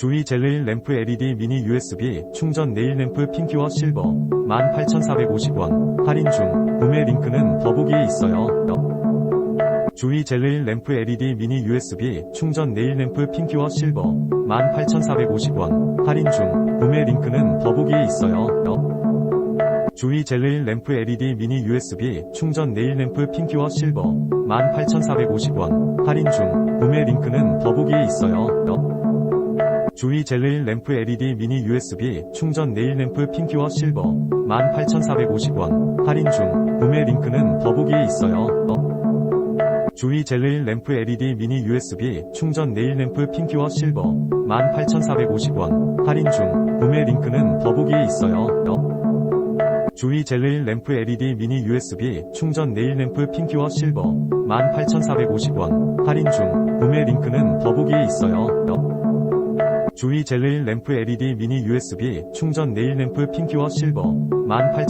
주위 젤레일 램프 LED 미니 USB 충전 네일 램프 핑키와 실버 18,450원 할인 중 구매 링크는 더보기에 있어요. 주위 젤레일 램프 LED 미니 USB 충전 네일 램프 핑키와 실버 18,450원 할인 중 구매 링크는 더보기에 있어요. 주위 젤레일 램프 LED 미니 USB 충전 네일 램프 핑키와 실버 18,450원 할인 중 구매 링크는 더보기에 있어요. 주위 젤레일 램프 LED 미니 USB 충전 네일 램프 핑키와 실버 18,450원 할인 중 구매 링크는 더보기에 있어요. 주위 젤레일 램프 LED 미니 USB 충전 네일 램프 핑키와 실버 18,450원 할인 중 구매 링크는 더보기에 있어요. 주위 젤레일 램프 LED 미니 USB 충전 네일 램프 핑키와 실버 18,450원 할인 중 구매 링크는 더보기에 있어요. 주위 젤레일 램프 LED 미니 USB 충전 네일 램프 핑키와 실버 18,000